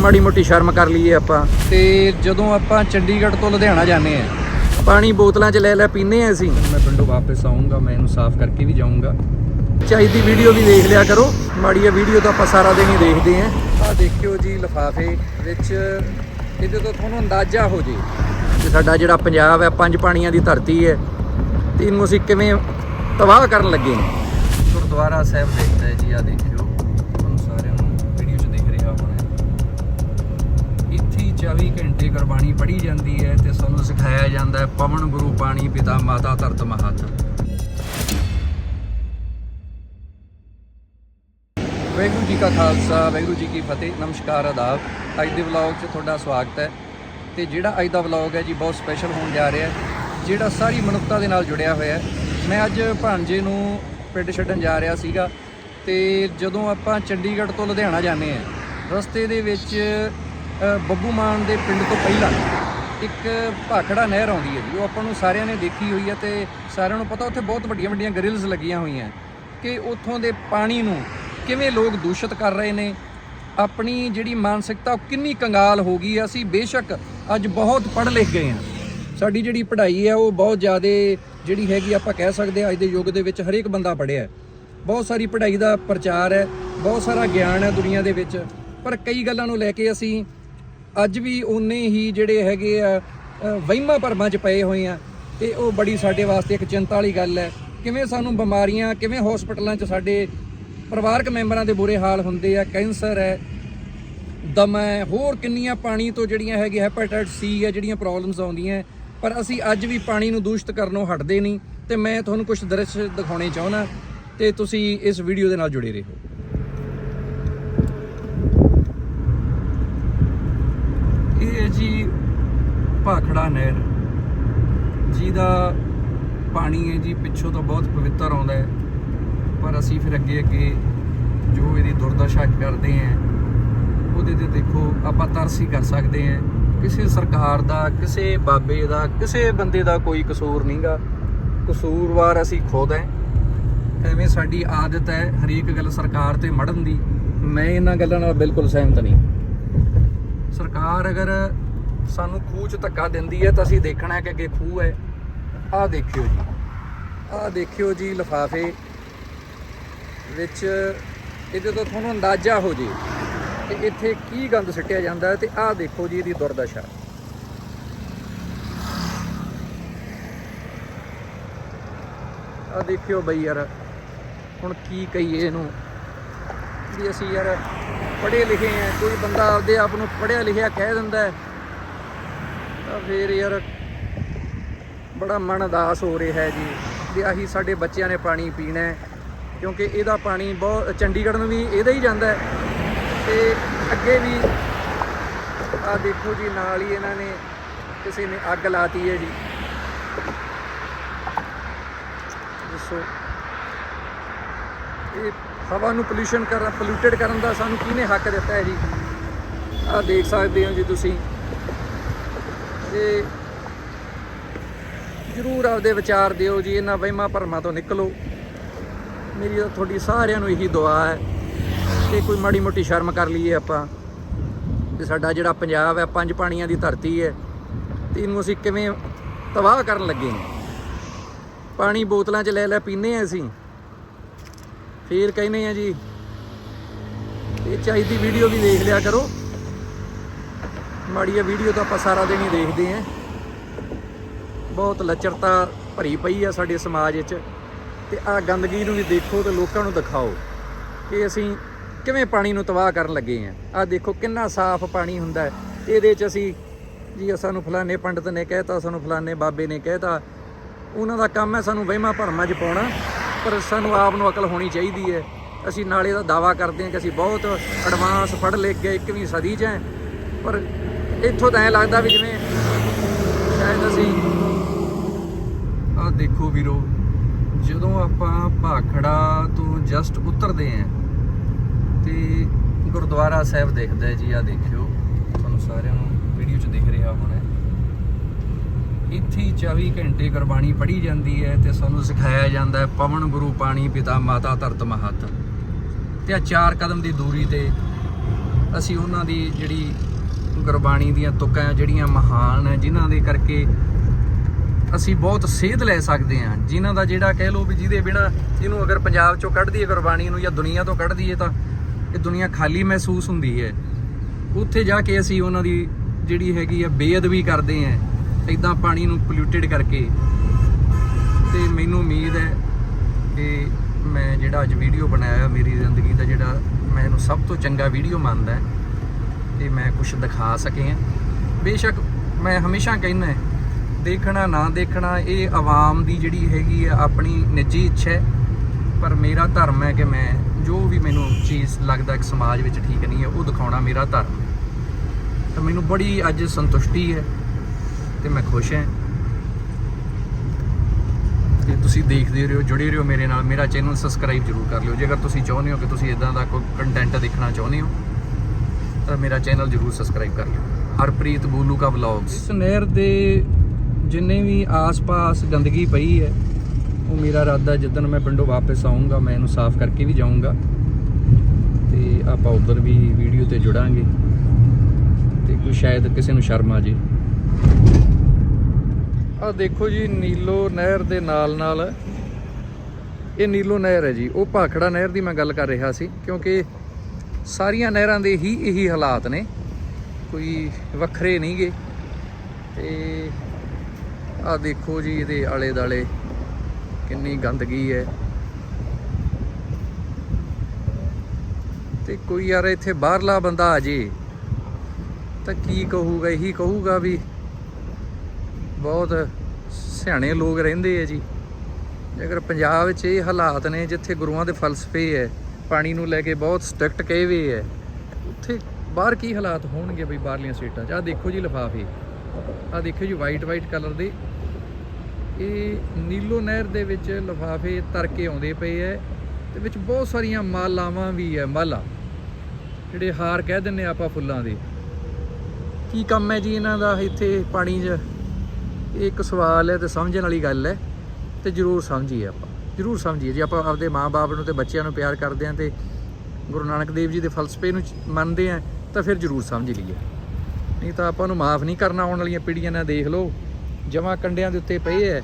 ਮਾੜੀ ਮੋਟੀ ਸ਼ਰਮ ਕਰ ਲਈਏ ਆਪਾਂ। ਤੇ ਜਦੋਂ ਆਪਾਂ ਚੰਡੀਗੜ੍ਹ ਤੋਂ ਲੁਧਿਆਣਾ ਜਾਂਦੇ ਆ ਪਾਣੀ ਬੋਤਲਾਂ 'ਚ ਲੈ ਲੈ ਪੀਨੇ ਆ ਅਸੀਂ। ਮੈਂ ਪਿੰਡੋਂ ਵਾਪਸ ਆਉਂਗਾ ਮੈਂ ਇਹਨੂੰ ਸਾਫ਼ ਕਰਕੇ ਵੀ ਜਾਊਂਗਾ। ਚਾਹੀਦੀ ਵੀਡੀਓ ਵੀ ਦੇਖ ਲਿਆ ਕਰੋ। ਮਾੜੀ ਆ ਵੀਡੀਓ ਤਾਂ ਆਪਾਂ ਸਾਰਾ ਦਿਨ ਹੀ ਦੇਖਦੇ ਆਂ ਆਹ ਦੇਖਿਓ ਜੀ ਲਫਾਫੇ ਵਿੱਚ ਇਹਦੇ ਤੋਂ ਤੁਹਾਨੂੰ ਅੰਦਾਜ਼ਾ ਹੋ ਜੇ। ਕਿ ਸਾਡਾ ਜਿਹੜਾ ਪੰਜਾਬ ਹੈ ਪੰਜ ਪਾਣੀਆਂ ਦੀ ਧਰਤੀ ਹੈ। ਤੇ ਇਹਨੂੰ ਅਸੀਂ ਕਿਵੇਂ ਤਬਾਹ ਕਰਨ ਲੱਗੇ ਹਾਂ? ਗੁਰਦੁਆਰਾ ਸਾਹਿਬ ਦੇਖਦਾ ਹੈ ਜੀ ਆ ਦੇਖਿਓ। ਪੜ੍ਹੀ ਜਾਂਦੀ ਹੈ ਤੇ ਸਾਨੂੰ ਸਿਖਾਇਆ ਜਾਂਦਾ ਹੈ, ਪਵਨ ਗੁਰੂ ਪਾਣੀ ਪਿਤਾ ਮਾਤਾ ਧਰਤ ਮਹਤ। ਵਾਹਿਗੁਰੂ ਜੀ ਕਾ ਖਾਲਸਾ, ਵਾਹਿਗੁਰੂ ਜੀ ਕੀ ਫਤਿਹ, ਨਮਸਕਾਰ ਆਦਾਬ ਅੱਜ ਦੇ ਵਲੌਗ 'ਚ ਤੁਹਾਡਾ ਸਵਾਗਤ ਹੈ। ਤੇ ਜਿਹੜਾ ਅੱਜ ਦਾ ਵਲੌਗ ਹੈ ਜੀ, ਬਹੁਤ ਸਪੈਸ਼ਲ ਹੋਣ ਜਾ ਰਿਹਾ ਹੈ, ਜਿਹੜਾ ਸਾਰੀ ਮਨੁੱਖਤਾ ਦੇ ਨਾਲ ਜੁੜਿਆ ਹੋਇਆ ਹੈ। ਮੈਂ ਅੱਜ ਭਾਂਜੇ ਨੂੰ ਪਿੰਡ ਛੱਡਣ ਜਾ ਰਿਹਾ ਸੀਗਾ, ਤੇ ਜਦੋਂ ਆਪਾਂ ਚੰਡੀਗੜ੍ਹ ਤੋਂ ਲੁਧਿਆਣਾ ਜਾਂਦੇ ਆ ਰਸਤੇ ਦੇ ਵਿੱਚ ਬੱਬੂ ਮਾਨ ਦੇ ਪਿੰਡ ਤੋਂ ਪਹਿਲਾਂ ਇੱਕ ਭਾਖੜਾ ਨਹਿਰ ਆਉਂਦੀ ਹੈ ਜੀ। ਉਹ ਆਪਾਂ ਨੂੰ ਸਾਰਿਆਂ ਨੇ ਦੇਖੀ ਹੋਈ ਹੈ ਤੇ ਸਾਰਿਆਂ ਨੂੰ ਪਤਾ ਉੱਥੇ ਬਹੁਤ ਵੱਡੀਆਂ ਵੱਡੀਆਂ ਗ੍ਰਿਲਸ ਲੱਗੀਆਂ ਹੋਈਆਂ ਕਿ ਉੱਥੋਂ ਦੇ ਪਾਣੀ ਨੂੰ ਕਿਵੇਂ ਲੋਕ ਦੂਸ਼ਿਤ ਕਰ ਰਹੇ ਨੇ। ਆਪਣੀ ਜਿਹੜੀ ਮਾਨਸਿਕਤਾ, ਉਹ ਕਿੰਨੀ ਕੰਗਾਲ ਹੋ ਗਈ ਹੈ। ਅਸੀਂ ਬੇਸ਼ੱਕ ਅੱਜ ਬਹੁਤ ਪੜ੍ਹ ਲਿਖ ਗਏ ਹਾਂ। ਸਾਡੀ ਜਿਹੜੀ ਪੜ੍ਹਾਈ ਹੈ, ਉਹ ਬਹੁਤ ਜ਼ਿਆਦਾ ਜਿਹੜੀ ਹੈਗੀ ਆਪਾਂ ਕਹਿ ਸਕਦੇ ਹਾਂ ਅੱਜ ਦੇ ਯੁੱਗ ਦੇ ਵਿੱਚ ਹਰੇਕ ਬੰਦਾ ਪੜ੍ਹਿਆ ਬਹੁਤ ਸਾਰੀ ਪੜ੍ਹਾਈ ਦਾ ਪ੍ਰਚਾਰ ਹੈ, ਬਹੁਤ ਸਾਰਾ ਗਿਆਨ ਹੈ ਦੁਨੀਆ ਦੇ ਵਿੱਚ। ਪਰ ਕਈ ਗੱਲਾਂ ਨੂੰ ਲੈ ਕੇ ਅਸੀਂ ਅੱਜ ਵੀ ਉਨੇ ਹੀ ਜਿਹੜੇ ਹੈਗੇ ਆ ਅ, ਵਹਿਮਾਂ ਭਰਮਾਂ 'ਚ ਪਏ ਹੋਏ ਆ ਤੇ ਉਹ ਬੜੀ ਸਾਡੇ ਵਾਸਤੇ ਇੱਕ ਚਿੰਤਾ ਵਾਲੀ ਗੱਲ ਹੈ। ਕਿਵੇਂ ਸਾਨੂੰ ਬਿਮਾਰੀਆਂ ਕਿਵੇਂ ਹਸਪਤਾਲਾਂ 'ਚ ਸਾਡੇ ਪਰਿਵਾਰਕ ਮੈਂਬਰਾਂ ਦੇ ਬੁਰੇ ਹਾਲ ਹੁੰਦੇ ਆ ਕੈਂਸਰ ਹੈ ਦਮ ਹੈ ਹੋਰ ਕਿੰਨੀਆਂ ਪਾਣੀ ਤੋਂ ਜਿਹੜੀਆਂ ਹੈਗੇ ਹੈਪੇਟਾਈਟ ਸੀ ਹੈ ਜਿਹੜੀਆਂ ਪ੍ਰੋਬਲਮਸ ਆਉਂਦੀਆਂ ਪਰ ਅਸੀਂ ਅੱਜ ਵੀ ਪਾਣੀ ਨੂੰ ਦੂਸ਼ਿਤ ਕਰਨੋਂ ਹਟਦੇ ਨਹੀਂ ਤੇ ਮੈਂ ਤੁਹਾਨੂੰ ਕੁਝ ਦ੍ਰਿਸ਼ ਦਿਖਾਉਣੇ ਚਾਹੁੰਦਾ ਤੇ ਤੁਸੀਂ ਇਸ ਵੀਡੀਓ ਦੇ ਨਾਲ ਜੁੜੇ ਰਹੋ। ਇਹ ਜੀ ਭਾਖੜਾ ਨਹਿਰ। ਜਿਹਦਾ ਪਾਣੀ ਹੈ ਜੀ, ਪਿੱਛੋਂ ਤਾਂ ਬਹੁਤ ਪਵਿੱਤਰ ਆਉਂਦਾ ਹੈ। ਪਰ ਅਸੀਂ ਫਿਰ ਅੱਗੇ ਅੱਗੇ ਜੋ ਇਹਦੀ ਦੁਰਦਸ਼ਾ ਕਰਦੇ ਆਂ ਉਹਦੇ ਤੇ ਦੇਖੋ ਆਪਾਂ ਤਰਸ ਹੀ ਕਰ ਸਕਦੇ ਆਂ ਕਿਸੇ ਸਰਕਾਰ ਦਾ, ਕਿਸੇ ਬਾਬੇ ਦਾ, ਕਿਸੇ ਬੰਦੇ ਦਾ ਕੋਈ ਕਸੂਰ ਨਹੀਂਗਾ। ਕਸੂਰਵਾਰ ਅਸੀਂ ਖੁਦ ਐ ਐਵੇਂ ਸਾਡੀ ਆਦਤ ਹੈ ਹਰੇਕ ਗੱਲ ਸਰਕਾਰ ਤੇ ਮੜਨ ਦੀ। ਮੈਂ ਇਹਨਾਂ ਗੱਲਾਂ ਨਾਲ ਬਿਲਕੁਲ ਸਹਿਮਤ ਨਹੀਂ। ਸਰਕਾਰ ਅਗਰ ਸਾਨੂੰ ਖੂਹ 'ਚ ਧੱਕਾ ਦਿੰਦੀ ਹੈ ਤਾਂ ਅਸੀਂ ਦੇਖਣਾ ਹੈ ਕਿ ਅੱਗੇ ਖੂਹ ਹੈ। ਆਹ ਦੇਖਿਓ ਜੀ। ਆਹ ਦੇਖਿਓ ਜੀ ਲਫਾਫੇ ਵਿੱਚ। ਇਹਦੇ ਤੋਂ ਤੁਹਾਨੂੰ ਅੰਦਾਜ਼ਾ ਹੋ ਜੇ ਕਿ ਇੱਥੇ ਕੀ ਗੰਦ ਸਿੱਟਿਆ ਜਾਂਦਾ ਹੈ ਤੇ ਆਹ ਦੇਖੋ ਜੀ ਇਹਦੀ ਦੁਰਦਸ਼ਾ। ਆਹ ਦੇਖਿਓ ਬਈ ਯਾਰ, ਹੁਣ ਕੀ ਕਹੀਏ ਇਹਨੂੰ। ਵੀ ਅਸੀਂ ਯਾਰ ਪੜ੍ਹੇ ਲਿਖੇ ਆ ਕੋਈ ਬੰਦਾ ਆਪਦੇ ਆਪ ਨੂੰ ਪੜ੍ਹਿਆ ਲਿਖਿਆ ਕਹਿ ਦਿੰਦਾ ਹੈ। ਤਾਂ ਫੇਰ ਯਾਰ ਬੜਾ ਮਨ ਉਦਾਸ ਹੋ ਰਿਹਾ ਹੈ ਜੀ ਵੀ ਆਹੀ ਸਾਡੇ ਬੱਚਿਆਂ ਨੇ ਪਾਣੀ ਪੀਣਾ ਹੈ, ਕਿਉਂਕਿ ਇਹਦਾ ਪਾਣੀ ਬਹੁਤ, ਚੰਡੀਗੜ੍ਹ ਨੂੰ ਵੀ ਇਹਦਾ ਹੀ ਜਾਂਦਾ ਹੈ। ਤੇ ਅੱਗੇ ਵੀ ਆ ਦੇਖੋ ਜੀ, ਨਾਲ ਹੀ ਇਹਨਾਂ ਨੇ ਕਿਸੇ ਨੇ ਅੱਗ ਲਾਤੀ ਹੈ ਜੀ। ਦੱਸੋ, ਇਹ ਹਵਾ ਨੂੰ ਪੋਲੂਸ਼ਨ ਕਰਨ ਪੋਲੂਟਡ ਕਰਨ ਦਾ ਸਾਨੂੰ ਕਿਹਨੇ ਹੱਕ ਦਿੱਤਾ ਹੈ ਜੀ? ਆ ਦੇਖ ਸਕਦੇ ਹੋ ਜੀ ਤੁਸੀਂ। ਤੇ ਜਰੂਰ ਆਪਦੇ ਵਿਚਾਰ ਦਿਓ ਜੀ, ਇਹਨਾਂ ਵਹਿਮਾਂ ਭਰਮਾਂ ਤੋਂ ਨਿਕਲੋ। ਮੇਰੀ ਤਾਂ ਤੁਹਾਡੀ ਸਾਰਿਆਂ ਨੂੰ ਇਹੀ ਦੁਆ ਹੈ ਕਿ ਕੋਈ ਮਾੜੀ ਮੋਟੀ ਸ਼ਰਮ ਕਰ ਲਈਏ ਆਪਾਂ। ਕਿ ਸਾਡਾ ਜਿਹੜਾ ਪੰਜਾਬ ਹੈ, ਪੰਜ ਪਾਣੀਆਂ ਦੀ ਧਰਤੀ ਹੈ, ਤੇ ਇਹਨੂੰ ਅਸੀਂ ਕਿਵੇਂ ਤਬਾਹ ਕਰਨ ਲੱਗੇ ਹਾਂ? ਪਾਣੀ ਬੋਤਲਾਂ 'ਚ ਲੈ ਲੈ ਪੀਨੇ ਆ ਅਸੀਂ। ਫੇਰ ਕਹਿੰਦੇ ਆ ਜੀ, ਇਹ ਚਾਹੀਦੀ ਵੀਡੀਓ ਵੀ ਦੇਖ ਲਿਆ ਕਰੋ। ਮਾੜੀ ਆ ਵੀਡੀਓ ਤਾਂ ਆਪਾਂ ਸਾਰਾ ਦਿਨ ਹੀ ਦੇਖਦੇ ਆਂ ਬਹੁਤ ਲੱਚਰਤਾ ਭਰੀ ਪਈ ਆ ਸਾਡੇ ਸਮਾਜ ਵਿੱਚ। ਤੇ ਆ ਗੰਦਗੀ ਨੂੰ ਵੀ ਦੇਖੋ ਤੇ ਲੋਕਾਂ ਨੂੰ ਦਿਖਾਓ ਕਿ ਅਸੀਂ ਕਿਵੇਂ ਪਾਣੀ ਨੂੰ ਤਬਾਹ ਕਰਨ ਲੱਗੇ ਆਂ ਆ ਦੇਖੋ ਕਿੰਨਾ ਸਾਫ਼ ਪਾਣੀ ਹੁੰਦਾ ਹੈ। ਇਹਦੇ 'ਚ ਅਸੀਂ ਜੀ ਸਾਨੂੰ ਫਲਾਣੇ ਪੰਡਤ ਨੇ ਕਹਿਤਾ, ਸਾਨੂੰ ਫਲਾਣੇ ਬਾਬੇ ਨੇ ਕਹਿਤਾ। ਉਹਨਾਂ ਦਾ ਕੰਮ ਹੈ ਸਾਨੂੰ ਵਹਿਮਾਂ ਭਰਮਾਂ 'ਚ ਪਾਉਣਾ, ਪਰ ਸਾਨੂੰ ਆਪ ਨੂੰ ਅਕਲ ਹੋਣੀ ਚਾਹੀਦੀ ਹੈ। ਅਸੀਂ ਨਾਲੇ ਦਾ ਦਾਵਾ ਕਰਦੇ ਹਾਂ ਕਿ ਅਸੀਂ ਬਹੁਤ ਐਡਵਾਂਸ ਪੜ੍ਹ ਲਿਖ ਗਏ 21ਵੀਂ ਸਦੀ 'ਚ ਹੈ। ਪਰ ਇੱਥੋਂ ਤਾਂ ਐ ਲੱਗਦਾ ਵੀ ਜਿਵੇਂ ਸ਼ਾਇਦ ਅਸੀਂ ਆਹ ਦੇਖੋ ਵੀਰੋ, ਜਦੋਂ ਆਪਾਂ ਭਾਖੜਾ ਤੋਂ ਜਸਟ ਉਤਰਦੇ ਆਂ ਤੇ ਗੁਰਦੁਆਰਾ ਸਾਹਿਬ ਦਿਖਦਾ ਜੀ ਆ ਦੇਖਿਓ, ਤੁਹਾਨੂੰ ਸਾਰਿਆਂ ਨੂੰ ਵੀਡੀਓ 'ਚ ਦਿਖ ਰਿਹਾ ਹੋਣਾ ਇੱਥੇ ਹੀ 24 ਘੰਟੇ ਗੁਰਬਾਣੀ ਪੜ੍ਹੀ ਜਾਂਦੀ ਹੈ ਤੇ ਸਾਨੂੰ ਸਿਖਾਇਆ ਜਾਂਦਾ ਹੈ, ਪਵਨ ਗੁਰੂ ਪਾਣੀ ਪਿਤਾ ਮਾਤਾ ਧਰਤ ਮਹਤ। ਤੇ ਆ ਚਾਰ ਕਦਮ ਦੀ ਦੂਰੀ ਤੇ ਅਸੀਂ ਉਹਨਾਂ ਦੀ ਜਿਹੜੀ ਗੁਰਬਾਣੀ ਦੀਆਂ ਤੁਕਾਂ ਜਿਹੜੀਆਂ ਮਹਾਨ ਹੈ ਜਿਨ੍ਹਾਂ ਦੇ ਕਰਕੇ ਅਸੀਂ ਬਹੁਤ ਸੇਧ ਲੈ ਸਕਦੇ ਹਾਂ। ਜਿਨ੍ਹਾਂ ਦਾ ਜਿਹੜਾ ਕਹਿ ਲਓ ਵੀ ਜਿਹਦੇ ਬਿਨਾ ਇਹਨੂੰ ਅਗਰ ਪੰਜਾਬ ਚੋਂ ਕੱਢ ਦਈਏ ਗੁਰਬਾਣੀ ਨੂੰ ਜਾਂ ਦੁਨੀਆ ਤੋਂ ਕੱਢ ਦਈਏ ਤਾਂ ਇਹ ਦੁਨੀਆ ਖਾਲੀ ਮਹਿਸੂਸ ਹੁੰਦੀ ਹੈ। ਉੱਥੇ ਜਾ ਕੇ ਅਸੀਂ ਉਹਨਾਂ ਦੀ ਜਿਹੜੀ ਹੈਗੀ ਆ ਬੇਅਦਬੀ ਕਰਦੇ ਹਾਂ ਇਦਾਂ ਪਾਣੀ ਨੂੰ ਪੋਲਿਊਟਡ ਕਰਕੇ। ਤੇ ਮੈਨੂੰ ਉਮੀਦ ਹੈ ਕਿ ਮੈਂ ਜਿਹੜਾ ਅੱਜ ਵੀਡੀਓ ਬਣਾਇਆ, ਮੇਰੀ ਜ਼ਿੰਦਗੀ ਦਾ ਜਿਹੜਾ ਮੈਂ ਇਹਨੂੰ ਸਭ ਤੋਂ ਚੰਗਾ ਵੀਡੀਓ ਮੰਨਦਾ ਤੇ ਮੈਂ ਕੁਝ ਦਿਖਾ ਸਕੇ ਹਾਂ ਬੇਸ਼ੱਕ ਮੈਂ ਹਮੇਸ਼ਾ ਕਹਿੰਦਾ ਦੇਖਣਾ ਨਾ ਦੇਖਣਾ, ਇਹ ਆਵਾਮ ਦੀ ਜਿਹੜੀ ਹੈਗੀ ਆ ਆਪਣੀ ਨਿੱਜੀ ਇੱਛਾ ਹੈ। ਪਰ ਮੇਰਾ ਧਰਮ ਹੈ ਕਿ ਮੈਂ ਜੋ ਵੀ ਮੈਨੂੰ ਚੀਜ਼ ਲੱਗਦਾ ਕਿ ਸਮਾਜ ਵਿੱਚ ਠੀਕ ਨਹੀਂ ਹੈ, ਉਹ ਦਿਖਾਉਣਾ ਮੇਰਾ ਧਰਮ ਹੈ। ਤਾਂ ਮੈਨੂੰ ਬੜੀ ਅੱਜ ਸੰਤੁਸ਼ਟੀ ਹੈ ਤੇ ਮੈਂ ਖੁਸ਼ ਹਾਂ। ਤੇ ਤੁਸੀਂ ਦੇਖਦੇ ਰਹੋ, ਜੁੜੇ ਰਹੋ ਮੇਰੇ ਨਾਲ। ਮੇਰਾ ਚੈਨਲ ਸਬਸਕ੍ਰਾਈਬ ਜ਼ਰੂਰ ਕਰ ਲਿਓ। ਜੇਕਰ ਤੁਸੀਂ ਚਾਹੁੰਦੇ ਹੋ ਕਿ ਤੁਸੀਂ ਇਦਾਂ ਦਾ ਕੋਈ ਕੰਟੈਂਟ ਦੇਖਣਾ ਚਾਹੁੰਦੇ ਹੋ ਤਾਂ ਮੇਰਾ ਚੈਨਲ ਜ਼ਰੂਰ ਸਬਸਕ੍ਰਾਈਬ ਕਰ ਲਿਓ। ਹਰਪ੍ਰੀਤ ਬੂਲੂ ਕਾ ਵਲੌਗਸ ਇਸ ਨਹਿਰ ਦੇ ਜਿੰਨੇ ਵੀ ਆਸ-ਪਾਸ ਗੰਦਗੀ ਪਈ ਹੈ, ਉਹ ਮੇਰਾ ਇਰਾਦਾ ਜਿੱਦਣ ਮੈਂ ਪਿੰਡੋਂ ਵਾਪਸ ਆਉਂਗਾ ਮੈਂ ਇਹਨੂੰ ਸਾਫ਼ ਕਰਕੇ ਵੀ ਜਾਊਂਗਾ। ਤੇ ਆਪਾਂ ਉਧਰ ਵੀ ਵੀਡੀਓ ਤੇ ਜੁੜਾਂਗੇ। ਤੇ ਕੋਈ ਸ਼ਾਇਦ ਕਿਸੇ ਨੂੰ ਸ਼ਰਮ ਆ ਜੇ। ਆ ਦੇਖੋ ਜੀ, ਨੀਲੋ ਨਹਿਰ ਦੇ ਨਾਲ ਨਾਲ ਇਹ ਨੀਲੋ ਨਹਿਰ ਹੈ ਜੀ। ਉਹ ਭਾਖੜਾ ਨਹਿਰ ਦੀ ਮੈਂ ਗੱਲ ਕਰ ਰਿਹਾ ਸੀ, ਕਿਉਂਕਿ ਸਾਰੀਆਂ ਨਹਿਰਾਂ ਦੇ ਹੀ ਇਹੀ ਹਾਲਾਤ ਨੇ। ਕੋਈ ਵੱਖਰੇ ਨਹੀਂਗੇ ਤੇ ਆ ਦੇਖੋ ਜੀ, ਇਹਦੇ ਆਲੇ ਦਾਲੇ ਕਿੰਨੀ ਗੰਦਗੀ ਹੈ। ਤੇ ਕੋਈ ਯਾਰ ਇੱਥੇ ਬਾਹਰਲਾ ਬੰਦਾ ਆ ਜੇ, ਤਾਂ ਕੀ ਕਹੂਗਾ? ਇਹੀ ਕਹੂਗਾ ਵੀ ਬਹੁਤ ਸਿਆਣੇ ਲੋਕ ਰਹਿੰਦੇ ਆ ਜੀ। ਜੇਕਰ ਪੰਜਾਬ ਵਿੱਚ ਇਹ ਹਾਲਾਤ ਨੇ ਜਿੱਥੇ ਗੁਰੂਆਂ ਦੇ ਫਲਸਫੇ ਹੈ ਪਾਣੀ ਨੂੰ ਲੈ ਕੇ ਬਹੁਤ ਸਟ੍ਰਿਕਟ ਕਹੇ ਹੋਏ ਹੈ। ਉੱਥੇ ਬਾਹਰ ਕੀ ਹਾਲਾਤ ਹੋਣਗੇ ਬਈ ਬਾਹਰਲੀਆਂ ਸਟੇਟਾਂ 'ਚ? ਆ ਦੇਖੋ ਜੀ ਲਿਫਾਫੇ। ਆ ਦੇਖੋ ਜੀ ਵਾਈਟ ਵਾਈਟ ਕਲਰ ਦੇ। ਇਹ ਨੀਲੋ ਨਹਿਰ ਦੇ ਵਿੱਚ ਲਿਫਾਫੇ ਤਰ ਕੇ ਆਉਂਦੇ ਪਏ ਐ ਤੇ ਵਿੱਚ ਬਹੁਤ ਸਾਰੀਆਂ ਮਾਲਾਵਾਂ ਵੀ ਐ ਮਾਲਾ। ਜਿਹੜੇ ਹਾਰ ਕਹਿ ਦਿੰਨੇ ਆਪਾਂ ਫੁੱਲਾਂ ਦੇ। ਕੀ ਕੰਮ ਹੈ ਜੀ ਇਹਨਾਂ ਦਾ ਇੱਥੇ ਪਾਣੀ 'ਚ? ਇਹ ਇੱਕ ਸਵਾਲ ਹੈ ਤੇ ਸਮਝਣ ਵਾਲੀ ਗੱਲ ਹੈ ਤੇ ਜ਼ਰੂਰ ਸਮਝੀਏ ਆਪਾਂ। ਜ਼ਰੂਰ ਸਮਝੀਏ ਜੇ, ਆਪਾਂ ਆਪਦੇ ਮਾਪੇ ਨੂੰ ਤੇ ਬੱਚਿਆਂ ਨੂੰ ਪਿਆਰ ਕਰਦੇ ਆਂ ਤੇ ਗੁਰੂ ਨਾਨਕ ਦੇਵ ਜੀ ਦੇ ਫਲਸਫੇ ਨੂੰ ਮੰਨਦੇ ਆਂ ਤਾਂ ਫਿਰ ਜ਼ਰੂਰ ਸਮਝ ਲਈਏ। ਨਹੀਂ ਤਾਂ ਆਪਾਂ ਨੂੰ ਮਾਫ ਨਹੀਂ ਕਰਨਾ ਆਉਣ ਵਾਲੀਆਂ ਪੀੜ੍ਹੀਆਂ ਨਾਲ ਦੇਖ ਲਓ, ਜਮਾ ਕੰਡਿਆਂ ਦੇ ਉੱਤੇ ਪਏ ਐ